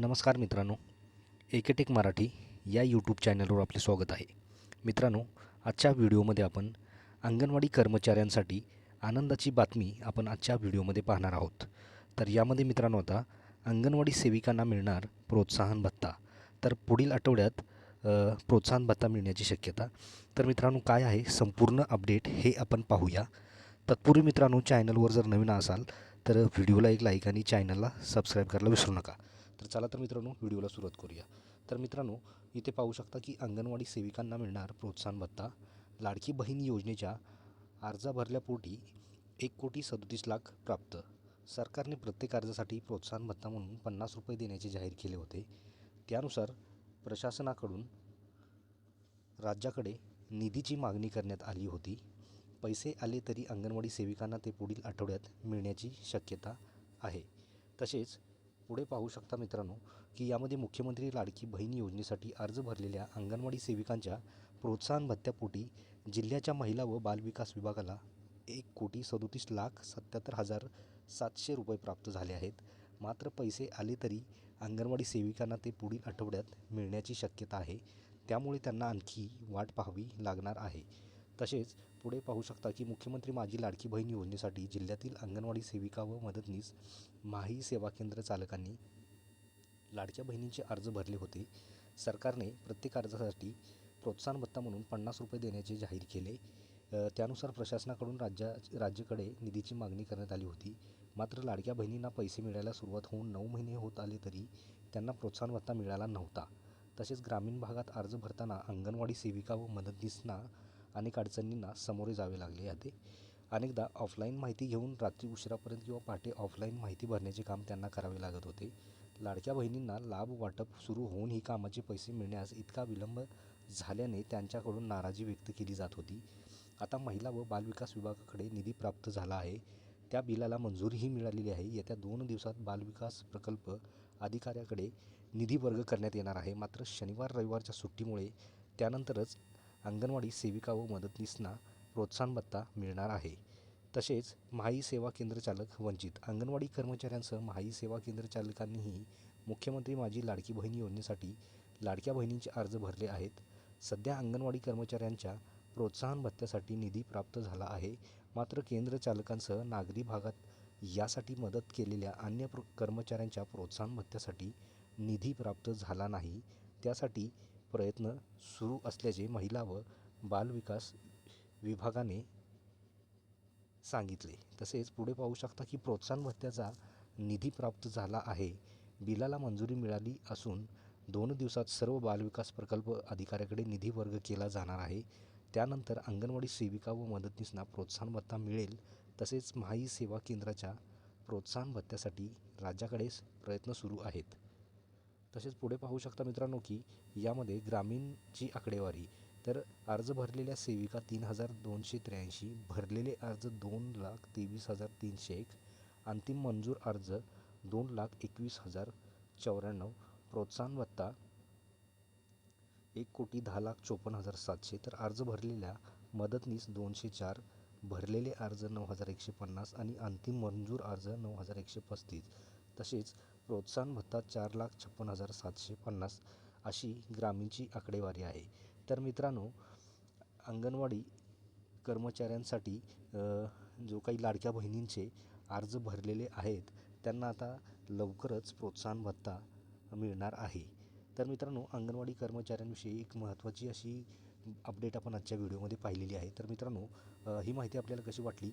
नमस्कार मित्रांनो एकेटेक मराठी या यूट्यूब चॅनलवर आपले स्वागत आहे. मित्रांनो आजच्या व्हिडिओमध्ये आपण अंगणवाडी कर्मचाऱ्यांसाठी आनंदाची बातमी आपण आजच्या व्हिडिओमध्ये पाहणार आहोत. तर यामध्ये मित्रांनो आता अंगणवाडी सेविकांना मिळणार प्रोत्साहन भत्ता. तर पुढील आठवड्यात प्रोत्साहन भत्ता मिळण्याची शक्यता. तर मित्रांनो काय आहे? संपूर्ण अपडेट हे आपण पाहूया. तत्पूर्वी मित्रांनो चॅनलवर जर नवीन असाल तर व्हिडिओला एक लाईक आणि चॅनलला सबस्क्राईब करायला विसरू नका. तर चला तर मित्रांनो व्हिडिओला सुरुवात करूया. तर मित्रांनो इथे पाहू शकता की अंगणवाडी सेविकांना मिळणार प्रोत्साहन भत्ता. लाडकी बहीण योजनेच्या अर्जा भरल्यापोटी एक कोटी सदोतीस लाख प्राप्त. सरकारने प्रत्येक अर्जासाठी प्रोत्साहन भत्ता म्हणून पन्नास रुपये देण्याचे जाहीर केले होते. त्यानुसार प्रशासनाकडून राज्याकडे निधीची मागणी करण्यात आली होती. पैसे आले तरी अंगणवाडी सेविकांना ते पुढील आठवड्यात मिळण्याची शक्यता आहे. तसेच पुढे पाहू शकता मित्रांनो की यामध्ये मुख्यमंत्री लाडकी बहीण योजनेसाठी अर्ज भरलेल्या अंगणवाडी सेविकांच्या प्रोत्साहन भत्त्यापोटी जिल्ह्याच्या महिला व बालविकास विभागाला एक कोटी सदोतीस लाख सत्याहत्तर हजार सातशे रुपये प्राप्त झाले आहेत. मात्र पैसे आले तरी अंगणवाडी सेविकांना ते पुढील आठवड्यात मिळण्याची शक्यता आहे. त्यामुळे त्यांना आणखी वाट पाहावी लागणार आहे. तसेच पुढे पाहू शकता की मुख्यमंत्री माझी लाडकी बहीण योजनेसाठी जिल्ह्यातील अंगणवाडी सेविका व मदतनीस माही सेवा केंद्र चालकांनी लाडक्या बहिणींचे अर्ज भरले होते. सरकारने प्रत्येक अर्जासाठी प्रोत्साहन भत्ता म्हणून पन्नास रुपये देण्याचे जाहीर केले. त्यानुसार प्रशासनाकडून राज्या राज्याकडे निधीची मागणी करण्यात आली होती. मात्र लाडक्या बहिणींना पैसे मिळायला सुरुवात होऊन नऊ महिने होत आले तरी त्यांना प्रोत्साहन भत्ता मिळाला नव्हता. तसेच ग्रामीण भागात अर्ज भरताना अंगणवाडी सेविका व मदतनीसना अनेक अडचणींना सामोरे जावे लागले होते अनेकदा ऑफलाईन माहिती घेऊन रात्री उशिरापर्यंत किंवा पहाटे ऑफलाईन माहिती भरण्याचे काम त्यांना करावे लागत होते. लाडक्या बहिणींना लाभ वाटप सुरू होऊन ही कामाचे पैसे मिळण्यास इतका विलंब झाल्याने त्यांच्याकडून नाराजी व्यक्त केली जात होती. आता महिला व बालविकास विभागाकडे निधी प्राप्त झाला आहे. त्या बिलाला मंजुरीही मिळालेली आहे. येत्या दोन दिवसात बालविकास प्रकल्प अधिकाऱ्याकडे निधी वर्ग करण्यात येणार आहे. मात्र शनिवार रविवारच्या सुट्टीमुळे त्यानंतरच अंगणवाडी सेविका व मदतनीसना प्रोत्साहन भत्ता मिळणार आहे. तसेच महाई सेवा केंद्र चालक वंचित अंगणवाडी कर्मचाऱ्यांसह महाई सेवा केंद्र चालकांनीही मुख्यमंत्री माझी लाडकी बहीण योजनेसाठी लाडक्या बहिणींचे अर्ज भरले आहेत. सध्या अंगणवाडी कर्मचाऱ्यांच्या प्रोत्साहन भत्त्यासाठी निधी प्राप्त झाला आहे. मात्र केंद्र चालकांसह नागरी भागात यासाठी मदत केलेल्या अन्य प्र कर्मचाऱ्यांच्या प्रोत्साहन भत्त्यासाठी निधी प्राप्त झाला नाही. त्यासाठी प्रयत्न सुरू असल्याचे महिला व बालविकास विभागाने सांगितले. तसेच पुढे पाहू शकता की प्रोत्साहन भत्त्याचा निधी प्राप्त झाला आहे. बिलाला मंजुरी मिळाली असून दोन दिवसात सर्व बालविकास प्रकल्प अधिकाऱ्याकडे निधी वर्ग केला जाणार आहे. त्यानंतर अंगणवाडी सेविका व मदतनीसना प्रोत्साहन भत्ता मिळेल. तसेच महाई सेवा केंद्राच्या प्रोत्साहन भत्त्यासाठी राज्याकडे प्रयत्न सुरू आहेत. तसेच पुढे पाहू शकता मित्रांनो की यामध्ये ग्रामीणची आकडेवारी तर अर्ज भरलेल्या सेविका तीन हजार दोनशे त्र्याऐंशी भरलेले अर्ज दोन लाख तेवीस हजार तीनशे एक अंतिम मंजूर अर्ज दोन लाख एकवीस हजार चौऱ्याण्णव प्रोत्साहन भत्ता एक कोटी दहा लाख चोपन्न हजार सातशे तर अर्ज भरलेल्या मदतनीस दोनशे चार भरलेले अर्ज नऊ हजार एकशे पन्नास आणि अंतिम मंजूर अर्ज नऊ हजार एकशे पस्तीस. तसेच प्रोत्साहन भत्ता चार लाख छप्पन हजार सातशे पन्नास अशी ग्रामीणची आकडेवारी आहे. तर मित्रांनो अंगणवाडी कर्मचाऱ्यांसाठी जो काही लाडक्या बहिणींचे अर्ज भरलेले आहेत त्यांना आता लवकरच प्रोत्साहन भत्ता मिळणार आहे. तर मित्रांनो अंगणवाडी कर्मचाऱ्यांविषयी एक महत्त्वाची अशी अपडेट आपण आजच्या व्हिडिओमध्ये पाहिलेली आहे. तर मित्रांनो ही माहिती आपल्याला कशी वाटली?